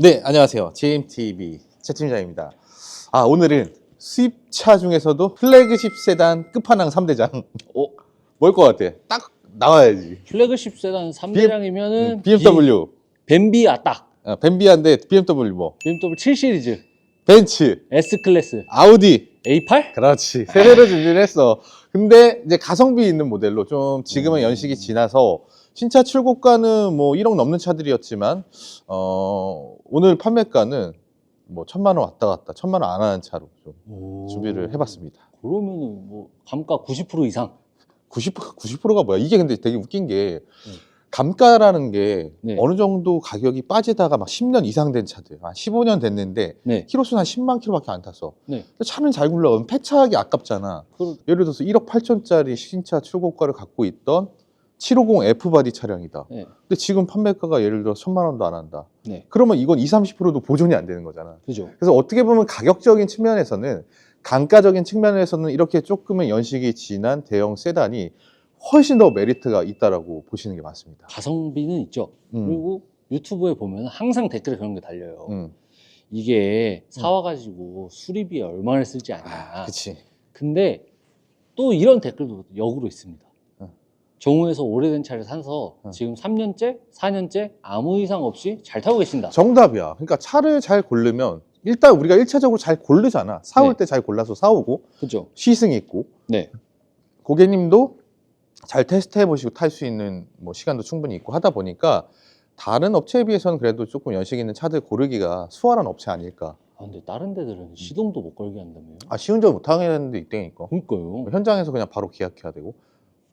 네, 안녕하세요. JMTV 최팀장입니다. 아, 오늘은 수입차 중에서도 플래그십 세단 끝판왕 3대장. 어? 뭘 것 같아? 딱 나와야지. 플래그십 세단 3대장이면은 BMW. 벤비아 딱. 어, 벤비안데 BMW 뭐. BMW 7 시리즈, 벤츠. S 클래스, 아우디. A8? 그렇지. 세대를 준비를 했어. 근데 이제 가성비 있는 모델로 좀 지금은 연식이 지나서 신차 출고가는 뭐 1억 넘는 차들이었지만, 어, 오늘 판매가는 뭐 천만 원 왔다 갔다, 천만 원 안 하는 차로 좀 준비를 해봤습니다. 그러면은 뭐 감가 90% 이상. 90, 90%가 뭐야? 이게 근데 되게 웃긴 게 감가라는 게 네. 어느 정도 가격이 빠지다가 막 10년 이상 된 차들, 한 15년 됐는데 네. 키로수는 한 10만 킬로밖에 안 탔어. 네. 차는 잘 굴러가면 폐차하기 아깝잖아. 그 예를 들어서 1억 8천짜리 신차 출고가를 갖고 있던 750 F바디 차량이다. 네. 근데 지금 판매가가 예를 들어 천만 원도 안 한다. 네. 그러면 이건 20, 30%도 보존이 안 되는 거잖아. 그죠. 그래서 어떻게 보면 가격적인 측면에서는 강가적인 측면에서는 이렇게 조금은 연식이 지난 대형 세단이 훨씬 더 메리트가 있다라고 보시는 게 맞습니다. 가성비는 있죠. 음, 그리고 유튜브에 보면 항상 댓글에 그런 게 달려요. 음, 이게 사와가지고 수리비에 얼마를 쓸지 아냐. 아, 그치. 근데 또 이런 댓글도 역으로 있습니다. 어. 정우에서 오래된 차를 사서 어. 지금 3년째, 4년째 아무 이상 없이 잘 타고 계신다. 정답이야. 그러니까 차를 잘 고르면 일단 우리가 일차적으로 잘 고르잖아. 사올 네. 때 잘 골라서 사오고 그죠? 시승 있고 네. 고객님도 잘 테스트 해 보시고 탈 수 있는 뭐 시간도 충분히 있고 하다 보니까 다른 업체에 비해서는 그래도 조금 연식 있는 차들 고르기가 수월한 업체 아닐까. 아, 근데 다른 데들은 시동도 못 걸게 한다며요? 아 쉬운 점 못하는 데 있다니까. 그러니까요. 현장에서 그냥 바로 계약해야 되고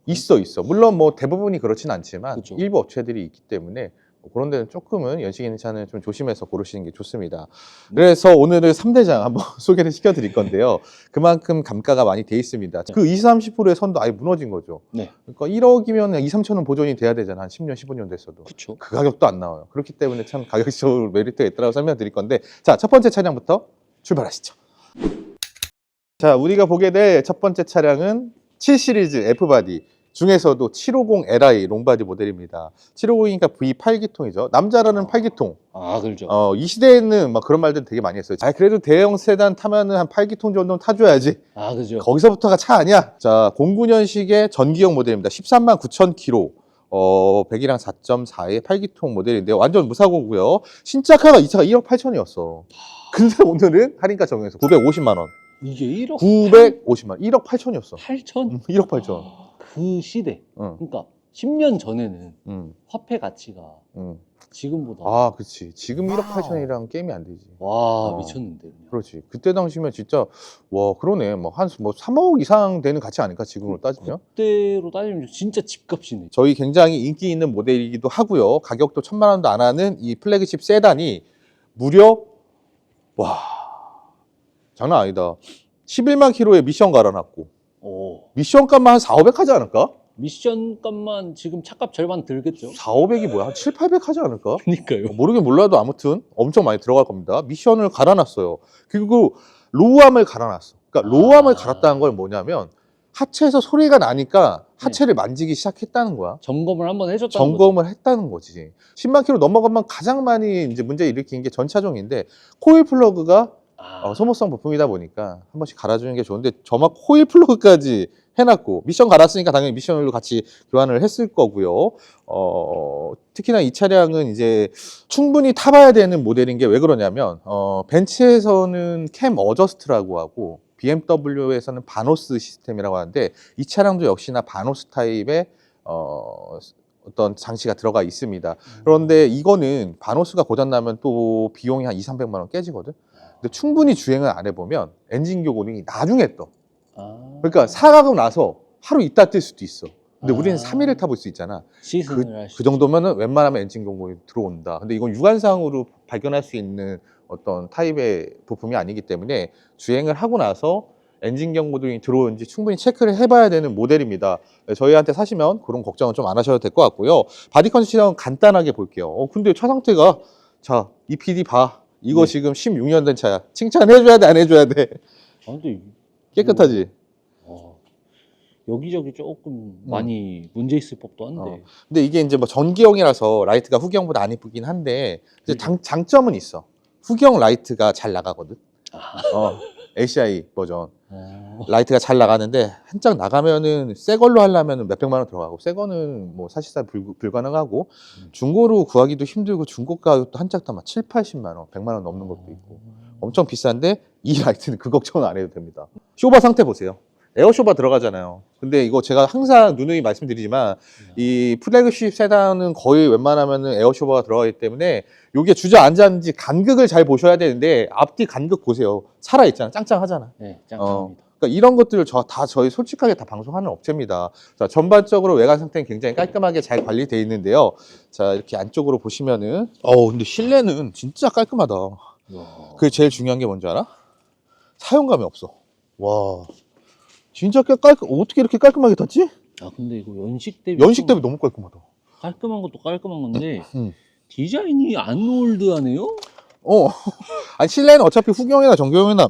있어 있어. 물론 뭐 대부분이 그렇진 않지만 그쵸. 일부 업체들이 있기 때문에 뭐 그런 데는 조금은 연식 있는 차는 좀 조심해서 고르시는 게 좋습니다. 그래서 오늘은 3대장 한번 소개를 시켜드릴 건데요. 그만큼 감가가 많이 돼 있습니다. 그 20, 30%의 선도 아예 무너진 거죠. 네. 그러니까 1억이면 2, 3천은 보존이 돼야 되잖아. 한 10년, 15년 됐어도. 그쵸. 그 가격도 안 나와요. 그렇기 때문에 참 가격적으로 메리트가 있다고 설명드릴 건데 자, 첫 번째 차량부터 출발하시죠. 자, 우리가 보게 될 첫 번째 차량은 7 시리즈 F바디 중에서도 750Li 롱바디 모델입니다. 750이니까 V8기통이죠. 남자라는 8기통. 아, 그렇죠. 어, 이 시대에는 막 그런 말들 되게 많이 했어요. 아, 그래도 대형 세단 타면은 한 8기통 정도는 타줘야지. 아, 그죠. 거기서부터가 차 아니야? 자, 09년식의 전기형 모델입니다. 13만 9천 킬로. 어, 100이랑 4.4의 8기통 모델인데요. 완전 무사고고요. 신차카가 이 차가 1억 8천이었어. 근데 오늘은 할인가 적용해서 950만 원. 이게 1억 950만 원. 1억 8천이었어. 8천? 1억 8천. 그 시대. 응, 그러니까 10년 전에는 응, 화폐 가치가 응. 지금보다 아, 그치. 지금 1억 와우. 8천이랑 게임이 안 되지. 와 어. 미쳤는데 그냥. 그렇지. 그때 당시면 진짜, 와, 그러네. 뭐, 한, 뭐, 3억 이상 되는 가치 아닐까, 지금으로 따지면? 그때로 따지면 진짜 집값이네. 저희 굉장히 인기 있는 모델이기도 하고요. 가격도 천만 원도 안 하는 이 플래그십 세단이 무려 와 장난 아니다. 11만 킬로에 미션 갈아놨고 오. 미션 값만 한 4, 500 하지 않을까? 미션 값만 지금 차값 절반 들겠죠? 4, 500이 뭐야? 한 7, 800 하지 않을까? 그러니까요. 모르긴 몰라도 아무튼 엄청 많이 들어갈 겁니다. 미션을 갈아놨어요. 그리고 로우암을 갈아놨어. 그러니까 로우암을 아. 갈았다는 건 뭐냐면 하체에서 소리가 나니까 하체를 만지기 시작했다는 거야. 점검을 한번 해줬다는 점검을 했다는 거지. 10만 킬로 넘어가면 가장 많이 이제 문제 일으킨 게 전차종인데 코일 플러그가 거죠. 아, 어, 소모성 부품이다 보니까 한 번씩 갈아주는 게 좋은데 저막 코일 플러그까지 해놨고 미션 갈았으니까 당연히 미션으로 같이 교환을 했을 거고요. 어, 특히나 이 차량은 이제 충분히 타봐야 되는 모델인 게 왜 그러냐면 어, 벤츠에서는 캠 어저스트라고 하고 BMW에서는 바노스 시스템이라고 하는데 이 차량도 역시나 바노스 타입의 어, 어떤 장치가 들어가 있습니다. 그런데 이거는 바노스가 고장 나면 또 비용이 한 2, 300만 원 깨지거든. 근데 충분히 주행을 안 해보면 엔진 교고등이 나중에 떠. 아. 그러니까 사가고 나서 하루 있다 뜰 수도 있어. 근데 아. 우리는 3일을 타볼 수 있잖아. 시승을 수. 그 정도면은 웬만하면 엔진 경고이 들어온다. 근데 이건 육안상으로 발견할 수 있는 어떤 타입의 부품이 아니기 때문에 주행을 하고 나서 엔진 경고등이 들어오는지 충분히 체크를 해봐야 되는 모델입니다. 네, 저희한테 사시면 그런 걱정은 좀 안 하셔도 될 것 같고요. 바디 컨디션 간단하게 볼게요. 어, 근데 차 상태가 자, 이 PD 봐. 이거 네. 지금 16년 된 차야. 칭찬해줘야 돼, 안 해줘야 돼? 아, 근데 이- 깨끗하지? 어, 여기저기 조금 많이 문제 있을 법도 한데. 어. 근데 이게 이제 뭐 전기형이라서 라이트가 후기형보다 안 이쁘긴 한데 이제 음. 장, 장점은 있어. 후기형 라이트가 잘 나가거든. 아. 어, ACI 버전 어. 라이트가 잘 나가는데 한 장 나가면은 새 걸로 하려면 몇 백만 원 들어가고 새 거는 뭐 사실상 불, 불가능하고 음. 중고로 구하기도 힘들고 중고 가격도 한 짝당 막 7, 80만 원, 100만 원 넘는 것도 있고 엄청 비싼데 이 라이트는 그 걱정은 안 해도 됩니다. 쇼바 상태 보세요. 에어 쇼바 들어가잖아요. 근데 이거 제가 항상 누누이 말씀드리지만 이 플래그십 세단은 거의 웬만하면은 에어 쇼바가 들어가기 때문에 이게 주저앉았는지 간극을 잘 보셔야 되는데 앞뒤 간극 보세요. 살아 있잖아. 짱짱하잖아. 네, 짱짱합니다. 그러니까 이런 것들을 저, 다 저희 솔직하게 다 방송하는 업체입니다. 자, 전반적으로 외관 상태는 굉장히 깔끔하게 잘 관리되어 있는데요. 자, 이렇게 안쪽으로 보시면은, 어우, 근데 실내는 진짜 깔끔하다. 와. 그게 제일 중요한 게 뭔지 알아? 사용감이 없어. 와. 진짜 꽤 깔끔, 어떻게 이렇게 깔끔하게 탔지? 아 근데 이거 연식 대비 연식 좀 대비 너무 깔끔하다. 깔끔한 것도 깔끔한 건데 음. 디자인이 안 올드하네요. 어. 아니, 실내는 어차피 후경이나 정경이나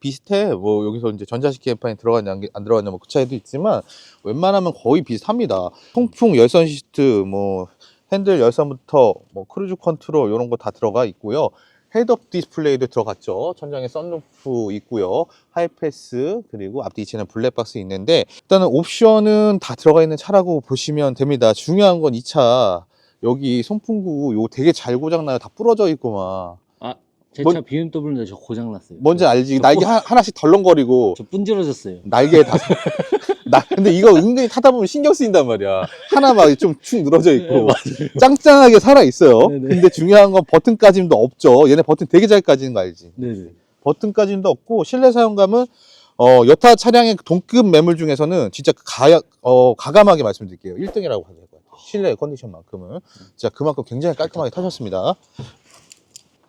비슷해. 뭐, 여기서 이제 전자식 개판이 들어갔냐, 안, 안 들어갔냐, 뭐, 그 차이도 있지만, 웬만하면 거의 비슷합니다. 통풍 열선 시트, 뭐, 핸들 열선부터, 뭐, 크루즈 컨트롤, 이런 거 다 들어가 있고요. 헤드업 디스플레이도 들어갔죠. 천장에 썬루프 있고요. 하이패스, 그리고 앞뒤 이체는 블랙박스 있는데, 일단은 옵션은 다 들어가 있는 차라고 보시면 됩니다. 중요한 건 이 차, 여기 송풍구, 요 되게 잘 고장나요. 다 부러져 있고 막. 제 뭔- 차 BMW인데 저 고장 났어요. 뭔지 알지? 저 날개 뽀- 하, 하나씩 덜렁거리고 저 분질러졌어요. 날개에 다. 나 근데 이거 은근히 타다 보면 신경 쓰인단 말이야. 하나 막 좀 축 늘어져 있고 짱짱하게 살아 있어요. 네네. 근데 중요한 건 버튼 까짐도 없죠. 얘네 버튼 되게 잘 까지는 거 알지? 네네. 버튼 까짐도 없고 실내 사용감은 어, 여타 차량의 동급 매물 중에서는 진짜 가, 어, 가감하게 말씀드릴게요. 1등이라고 하될 것 같아요. 실내 컨디션만큼은. 진짜 그만큼 굉장히 깔끔하게 타셨습니다.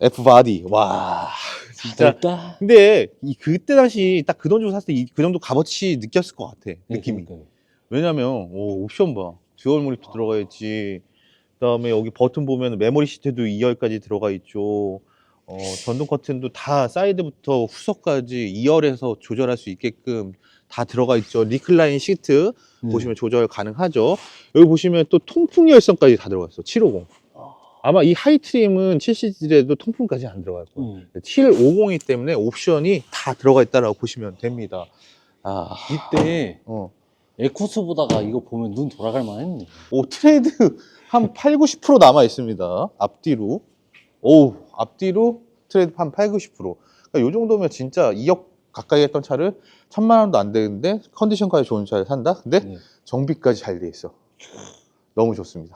F 바디. 와. 진짜. 됐다. 근데 이 그때 당시 딱 그 돈 주고 샀을 때 그 정도 값어치 느꼈을 것 같아 느낌이. 네, 왜냐면 오, 옵션 봐. 듀얼 모니터 들어가 있지. 그다음에 여기 버튼 보면 메모리 시트도 2열까지 들어가 있죠. 어, 전동 커튼도 다 사이드부터 후석까지 2열에서 조절할 수 있게끔 다 들어가 있죠. 리클라인 시트 네. 보시면 조절 가능하죠. 여기 보시면 또 통풍 열선까지 다 들어가 있어. 750 아마 이 하이 트림은 7시즌에도 통풍까지 안 들어갈 거예요 음. 750이기 때문에 옵션이 다 들어가 있다라고 보시면 됩니다. 아, 이때 어. 에쿠스 보다가 이거 보면 눈 돌아갈 만했네. 오, 트레이드 한 8, 90% 남아 있습니다. 앞뒤로. 오, 앞뒤로 트레이드 한 8, 90%. 그러니까 요 정도면 진짜 2억 가까이 했던 차를 천만 원도 안 되는데 컨디션까지 좋은 차를 산다? 근데 네. 정비까지 잘 돼 있어. 너무 좋습니다.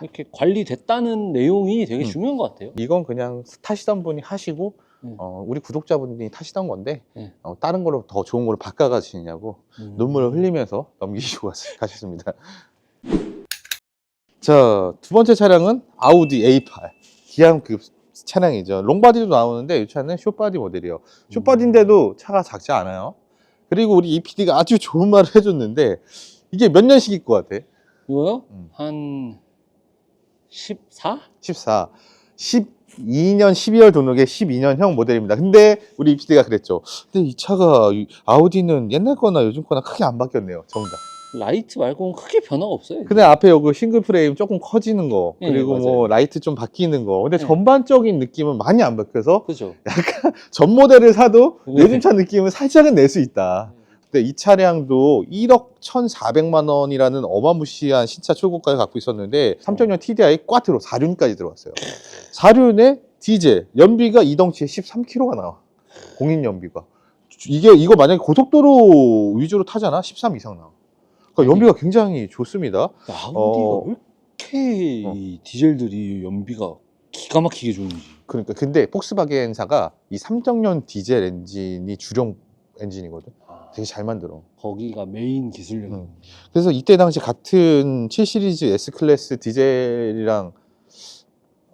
이렇게 관리됐다는 내용이 되게 음. 중요한 것 같아요. 이건 그냥 타시던 분이 하시고 네. 어, 우리 구독자분들이 타시던 건데 네. 어, 다른 걸로 더 좋은 걸로 바꿔가시냐고 음. 눈물을 흘리면서 넘기시고 가시- 가셨습니다. 자, 두 번째 차량은 아우디 A8. 기암급 차량이죠. 롱바디도 나오는데 이 차는 숏바디 모델이에요. 숏바디인데도 차가 작지 않아요. 그리고 우리 EPD가 아주 좋은 말을 해줬는데 이게 몇 년식일 것 같아? 이거요? 음. 한 14? 14. 12년 12월 도록의 12년형 모델입니다. 근데 우리 EPD가 그랬죠. 근데 이 차가 이 아우디는 옛날 거나 요즘 거나 크게 안 바뀌었네요. 다. 라이트 말고는 크게 변화가 없어요. 근데 앞에 여기 싱글 프레임 조금 커지는 거 네, 그리고 뭐 맞아요. 라이트 좀 바뀌는 거 근데 네. 전반적인 느낌은 많이 안 바뀌어서 그죠? 전 모델을 사도 네. 요즘 차 느낌은 살짝은 낼 수 있다 근데 이 차량도 1억 1,400만 원이라는 어마무시한 신차 출고가를 갖고 있었는데 3.0 TDI 꽈트로 4륜까지 들어왔어요 4륜에 디젤 연비가 이동치에 13km가 나와 공인 연비가 이게 이거 만약에 고속도로 위주로 타잖아 13 이상 나와 그러니까 연비가 굉장히 좋습니다 아우디가 어. 왜 이렇게 어. 이 디젤들이 연비가 기가 막히게 좋은지. 그러니까 근데 폭스바겐사가 이 3.0 디젤 엔진이 주력 엔진이거든. 되게 잘 만들어. 거기가 메인 기술력. 음. 그래서 이때 당시 같은 7 시리즈 S 클래스 디젤이랑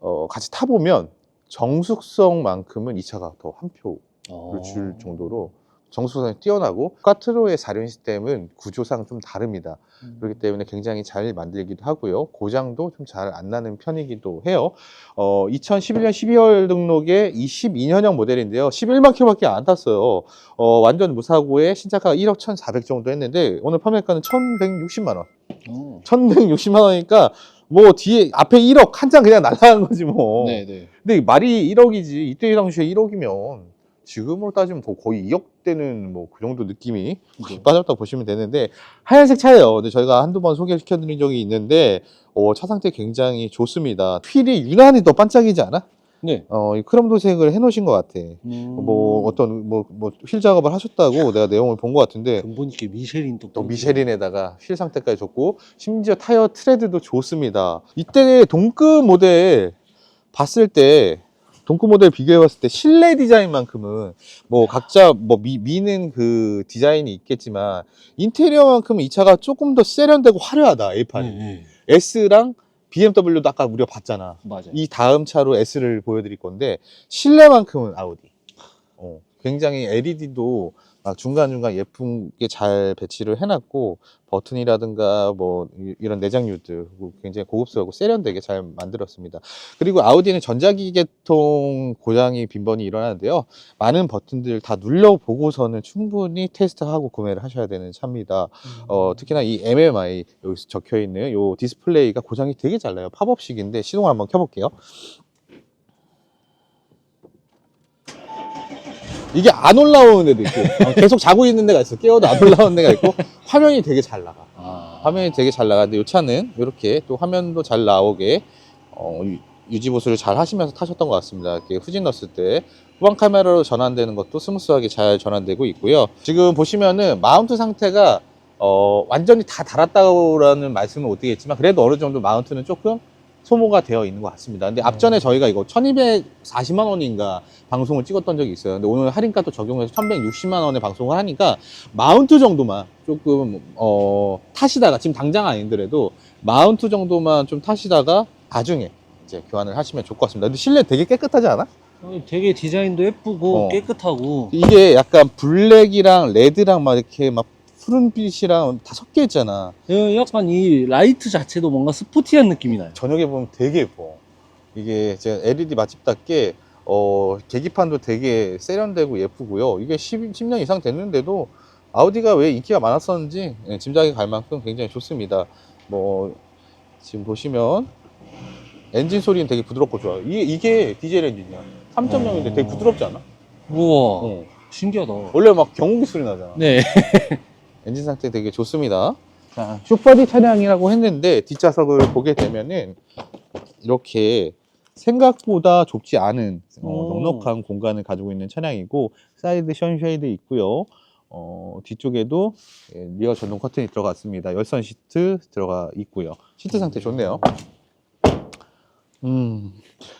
어, 같이 타보면 정숙성만큼은 이 차가 더 한 표를 어. 줄 정도로 정수성이 뛰어나고 꽈트로의 4륜 시스템은 구조상 좀 다릅니다. 그렇기 때문에 굉장히 잘 만들기도 하고요. 고장도 좀 잘 안 나는 편이기도 해요. 어, 2011년 12월 등록에 22년형 모델인데요. 11만 킬로밖에 안 탔어요. 어, 완전 무사고에 신차가가 1억 1,400 정도 했는데 오늘 판매가는 1,160만 원. 어. 1,160만 원이니까 뭐 뒤에 앞에 1억 한 장 그냥 날라간 거지 뭐. 네네. 근데 말이 1억이지 이때 당시에 1억이면 지금으로 따지면 더 거의 2억 대는 뭐 그 정도 느낌이 네. 빠졌다고 보시면 되는데 하얀색 차예요. 근데 저희가 한두 번 소개시켜드린 적이 있는데 어, 차 상태 굉장히 좋습니다. 휠이 유난히 더 반짝이지 않아? 네. 어, 이 크롬 도색을 해놓으신 것 같아. 음. 뭐 어떤 뭐 뭐 휠 작업을 하셨다고 내가 내용을 본 것 같은데 근본 있게 미쉐린 또. 또 미쉐린에다가 휠 상태까지 좋고 심지어 타이어 트레드도 좋습니다. 이때 동급 모델 봤을 때 동급 모델 비교해 봤을 때 실내 디자인만큼은 뭐 각자 뭐 미, 미는 그 디자인이 있겠지만 인테리어만큼은 이 차가 조금 더 세련되고 화려하다 A8이 네, 네. S랑 BMW도 아까 우리가 봤잖아. 맞아요. 이 다음 차로 S를 보여드릴 건데 실내만큼은 아우디. 어, 굉장히 LED도 막 중간중간 예쁘게 잘 배치를 해놨고 버튼이라든가 뭐 이- 이런 내장류들 굉장히 고급스럽고 세련되게 잘 만들었습니다. 그리고 아우디는 전자기계통 고장이 빈번히 일어나는데요. 많은 버튼들 다 눌러보고서는 충분히 테스트하고 구매를 하셔야 되는 차입니다. 어, 특히나 이 MMI 여기서 적혀 있는 요 디스플레이가 고장이 되게 잘 나요. 팝업식인데 시동을 한번 켜볼게요. 이게 안 올라오는 데도 있고 어, 계속 자고 있는 데가 있어. 깨워도 안 올라오는 데가 있고 화면이 되게 잘 나가. 아. 화면이 되게 잘 나가는데 이 차는 이렇게 또 화면도 잘 나오게 어, 유- 유지 보수를 잘 하시면서 타셨던 것 같습니다. 이렇게 후진 넣었을 때 후방 카메라로 전환되는 것도 스무스하게 잘 전환되고 있고요. 지금 보시면은 마운트 상태가 어, 완전히 다 달았다고라는 말씀은 못 드리겠지만 그래도 어느 정도 마운트는 조금 소모가 되어 있는 것 같습니다. 근데 앞전에 저희가 이거 1240만 원인가 방송을 찍었던 적이 있어요. 근데 오늘 할인가도 적용해서 1160만 원에 방송을 하니까 마운트 정도만 조금 어, 타시다가 지금 당장 아니더라도 마운트 정도만 좀 타시다가 나중에 이제 교환을 하시면 좋을 것 같습니다. 근데 실내 되게 깨끗하지 않아? 어, 되게 디자인도 예쁘고 어. 깨끗하고. 이게 약간 블랙이랑 레드랑 막 이렇게 막 푸른빛이랑 다 섞여 있잖아. 예, 약간 이 라이트 자체도 뭔가 스포티한 느낌이 나요. 저녁에 보면 되게 예뻐. 이게 제가 LED 맛집답게 어, 계기판도 되게 세련되고 예쁘고요. 이게 10, 10년 이상 됐는데도 아우디가 왜 인기가 많았었는지 예, 짐작이 갈 만큼 굉장히 좋습니다. 뭐 지금 보시면 엔진 소리는 되게 부드럽고 좋아요. 이게, 이게 디젤 엔진이야. 3.0인데 되게 부드럽지 않아? 우와. 어. 신기하다. 원래 막 경운기 소리 나잖아. 네. 엔진 상태 되게 좋습니다. 자, 슈퍼디 차량이라고 했는데 뒷좌석을 보게 되면은 이렇게 생각보다 좁지 않은 어, 오. 넉넉한 공간을 가지고 있는 차량이고 사이드 션쉐이드 있고요. 어, 뒤쪽에도 예, 리어 전동 커튼이 들어갔습니다. 열선 시트 들어가 있고요. 시트 상태 좋네요. 음,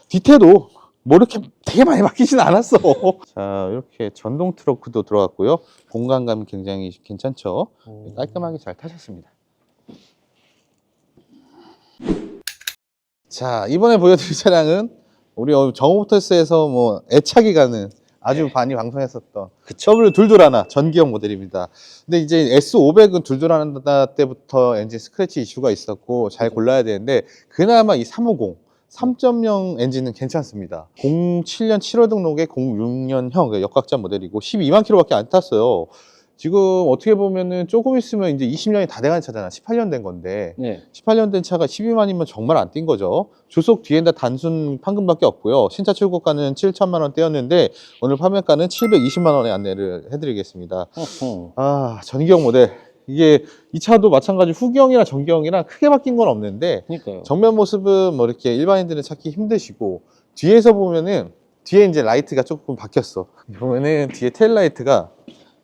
뒤태도 뭐 이렇게 되게 많이 바뀌진 않았어. 자, 이렇게 전동 트렁크도 들어갔고요. 공간감 굉장히 괜찮죠. 깔끔하게 잘 타셨습니다. 자, 이번에 보여드릴 차량은 우리 정오모터스에서 뭐 애착이 가는 아주 많이 방송했었던 W 둘둘하나 전기형 모델입니다. 근데 이제 S500은 둘둘하나 때부터 엔진 스크래치 이슈가 있었고 잘 골라야 되는데 그나마 이 350, 3.0 엔진은 괜찮습니다. 07년 7월 등록에 06년형 역각자 모델이고 12만 킬로밖에 안 탔어요. 지금 어떻게 보면은 조금 있으면 이제 20년이 다 돼가는 차잖아. 18년 된 건데. 네. 18년 된 차가 12만이면 정말 안 뛴 거죠. 주속 뒤에다 단순 판금밖에 없고요. 신차 출고가는 7천만 원대였는데 오늘 판매가는 720만 원에 안내를 해드리겠습니다. 어허. 아 전기형 모델 이게 이 차도 마찬가지 후기형이나 전기형이랑 크게 바뀐 건 없는데 그니까요. 정면 모습은 뭐 이렇게 일반인들은 찾기 힘드시고 뒤에서 보면은 뒤에 이제 라이트가 조금 바뀌었어. 보면은 뒤에 테일 라이트가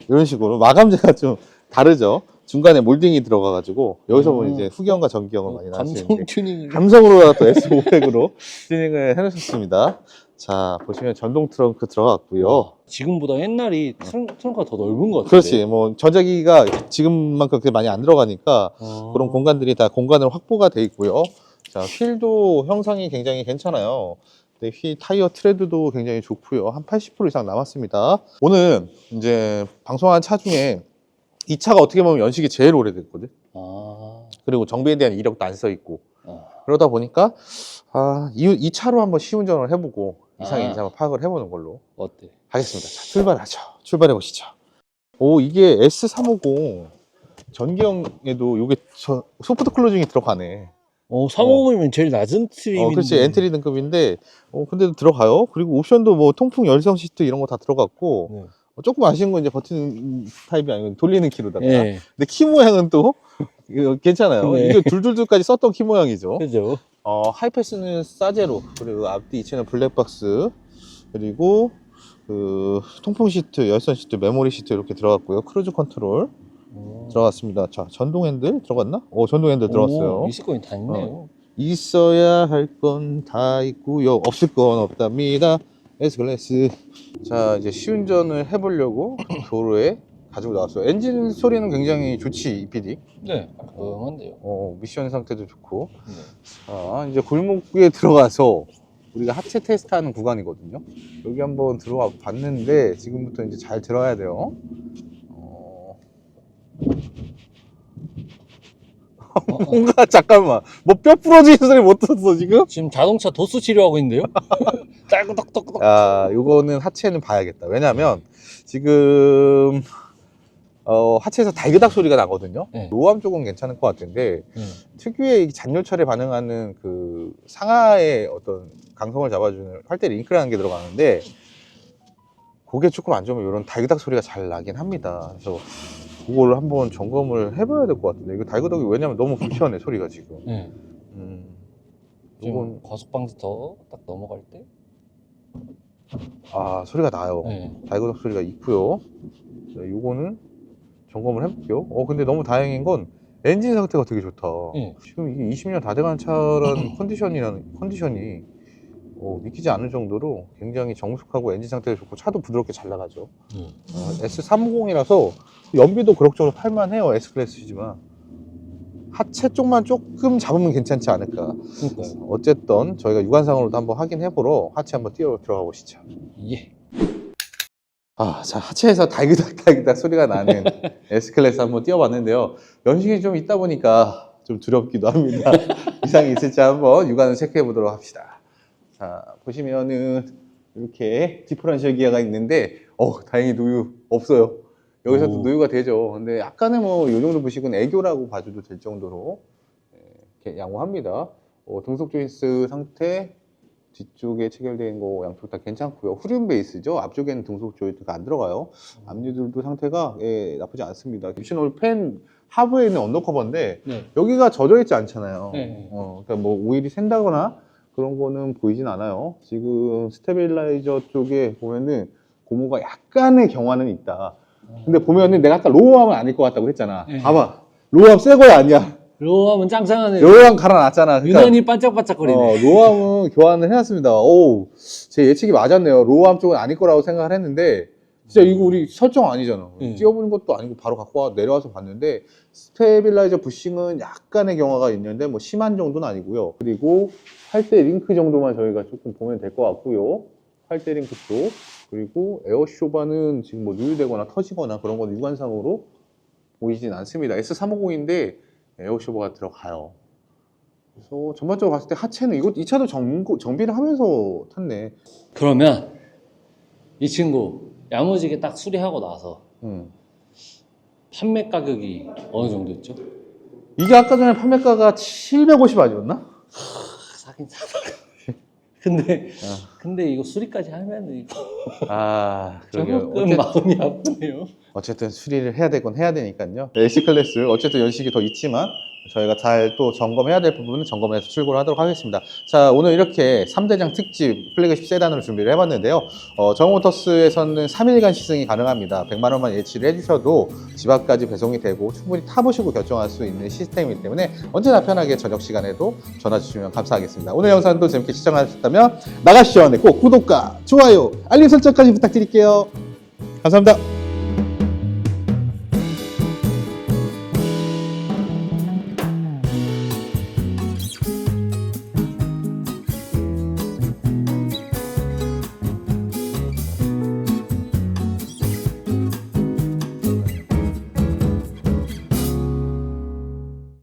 이런 식으로 마감재가 좀 다르죠. 중간에 몰딩이 들어가가지고 여기서 보면 음. 이제 후기형과 전기형을 많이 나시는데 감성 튜닝. 감성으로 또 S500으로 튜닝을 해놓으셨습니다. 자 보시면 전동 트렁크 들어갔고요. 지금보다 옛날이 트렁, 트렁크가 더 넓은 것 같아요. 그렇지. 뭐 전자기기가 지금만큼 그렇게 많이 안 들어가니까 아. 그런 공간들이 다 공간을 확보가 돼 있고요. 자 휠도 형상이 굉장히 괜찮아요. 네, 휘 타이어 트레드도 굉장히 좋고요. 한 80% 이상 남았습니다. 오늘 이제 방송한 차 중에 이 차가 어떻게 보면 연식이 제일 오래됐거든. 아, 그리고 정비에 대한 이력도 안 써 있고 어. 그러다 보니까 아, 이, 이 차로 한번 시운전을 해보고 이상의 아. 이상을 파악을 해보는 걸로 어때? 하겠습니다. 자, 출발하죠. 출발해 보시죠. 오 이게 S350 전기형에도 이게 저, 소프트 클로징이 들어가네. 어, 350이면 제일 낮은 트림인데. 어, 그렇지 엔트리 등급인데 어, 근데도 들어가요. 그리고 옵션도 뭐 통풍 열성 시트 이런 거 다 들어갔고 네. 어, 조금 아쉬운 건 이제 버티는 타입이 아니고 돌리는 키로다가. 네. 근데 키 모양은 또 이거 괜찮아요. 네. 이게 둘둘둘까지 썼던 키 모양이죠. 그죠? 어, 하이패스는 싸제로 그리고 앞뒤 이체는 블랙박스 그리고 그 통풍 시트, 열선 시트, 메모리 시트 이렇게 들어갔고요. 크루즈 컨트롤 어. 들어갔습니다. 자, 전동 핸들 들어갔나? 어, 전동 핸들 들어갔어요. 오, 있을 거니 다 있네요. 있어야 할 건 다 있고요. 없을 건 없답니다. S 클래스. 자, 이제 시운전을 해보려고 도로에 가지고 나왔어요. 엔진 소리는 굉장히 좋지, 이 PD. 네. 깔끔한데요. 어, 미션 상태도 좋고. 네. 자, 이제 골목에 들어가서 우리가 하체 테스트하는 구간이거든요. 여기 한번 들어와 봤는데 지금부터 이제 잘 들어야 돼요. 어... 어, 어. 뭔가 잠깐만 뭐 뼈 부러지는 소리 못 들었어 지금? 지금 자동차 도수 치료하고 있는데요? 딸꾹떡떡떡. 아, 요거는 하체는 봐야겠다. 왜냐면 지금 어, 하체에서 달그닥 소리가 나거든요. 네. 로암 쪽은 괜찮을 것 같은데 네. 특유의 이 잔열철에 반응하는 그 상하의 어떤 강성을 잡아주는 활대 링크라는 게 들어가는데 그게 조금 안 좋으면 이런 달그닥 소리가 잘 나긴 합니다. 그래서 그걸 한번 점검을 해봐야 될 것 같은데 이거 달그닥이 왜냐면 너무 불편해 소리가 지금. 네. 음, 지금 이건 과속 방지 더딱 넘어갈 때. 아 소리가 나요. 네. 달그닥 소리가 있고요. 자, 요거는 점검을 해볼게요. 어 근데 너무 다행인 건 엔진 상태가 되게 좋다. 네. 지금 이게 20년 다 돼가는 차라는 컨디션이라는 컨디션이 어, 믿기지 않을 정도로 굉장히 정숙하고 엔진 상태가 좋고 차도 부드럽게 잘 나가죠. 네. 어, S350이라서 연비도 그럭저럭 팔만해요. S 클래스지만 하체 쪽만 조금 잡으면 괜찮지 않을까. 그러니까요. 어쨌든 저희가 육안상으로도 한번 확인해보러 하체 한번 뛰어 들어가 보시죠. 예. 아, 자, 하체에서 달그닥 달그닥 소리가 나는 S클래스 한번 뛰어봤는데요. 연식이 좀 있다 보니까 좀 두렵기도 합니다. 이상이 있을지 한번 육안을 체크해 보도록 합시다. 자, 보시면은 이렇게 디퍼런셜 기어가 있는데, 어, 다행히 누유 없어요. 여기서도 오. 누유가 되죠. 근데 약간의 뭐, 요 정도 부식은 애교라고 봐줘도 될 정도로 예, 이렇게 양호합니다. 어, 등속 조인스 상태, 뒤쪽에 체결된 거 양쪽 다 괜찮고요. 후륜 베이스죠. 앞쪽에는 등속 조인트가 안 들어가요. 앞니들도 상태가 예, 나쁘지 않습니다. 옵셔널 펜 하부에 있는 언더커버인데 네. 여기가 젖어 있지 않잖아요. 네. 어, 그러니까 뭐 오일이 샌다거나 그런 거는 보이진 않아요. 지금 스테빌라이저 쪽에 보면은 고무가 약간의 경화는 있다. 근데 보면은 내가 아까 로우암은 아닐 것 같다고 했잖아. 네. 봐봐. 로우암 새 거야 아니야? 로하면 짱짱하네요. 로우암 갈아놨잖아. 그러니까 유난히 반짝반짝거리네. 어, 로암은 교환을 해놨습니다. 오, 제 예측이 맞았네요. 로암 쪽은 아닐 거라고 생각을 했는데, 진짜 이거 우리 설정 아니잖아. 음. 띄워보는 것도 아니고 바로 갖고 와, 내려와서 봤는데, 스테빌라이저 부싱은 약간의 경화가 있는데, 뭐 심한 정도는 아니고요. 그리고 팔대 링크 정도만 저희가 조금 보면 될 것 같고요. 팔대 링크 쪽. 그리고 에어쇼바는 지금 뭐 누유되거나 터지거나 그런 건 육안상으로 보이진 않습니다. S350인데 에어쇼바가 들어가요. 그래서 전반적으로 봤을 때 하체는 이거 이 차도 정, 정비를 하면서 탔네. 그러면 이 친구 야무지게 딱 수리하고 나서 음. 판매 가격이 어느 정도 있죠? 이게 아까 전에 판매가가 750 아니었나? 사긴 사다. 근데 아. 근데 이거 수리까지 하면 이거 아, 그러게요. 조금 어쨌든, 마음이 아프네요. 어쨌든 수리를 해야 되건 해야 되니까요. AC 클래스 어쨌든 연식이 더 있지만 저희가 잘 또 점검해야 될 부분은 점검해서 출고를 하도록 하겠습니다. 자, 오늘 이렇게 3대장 특집 플래그십 세단으로 준비를 해봤는데요. 어, 정모터스에서는 3일간 시승이 가능합니다. 100만 원만 예치를 해주셔도 집 앞까지 배송이 되고 충분히 타보시고 결정할 수 있는 시스템이기 때문에 언제나 편하게 저녁 시간에도 전화 주시면 감사하겠습니다. 오늘 영상도 재밌게 시청하셨다면 나가시죠. 네, 꼭 구독과 좋아요, 알림 설정까지 부탁드릴게요. 감사합니다.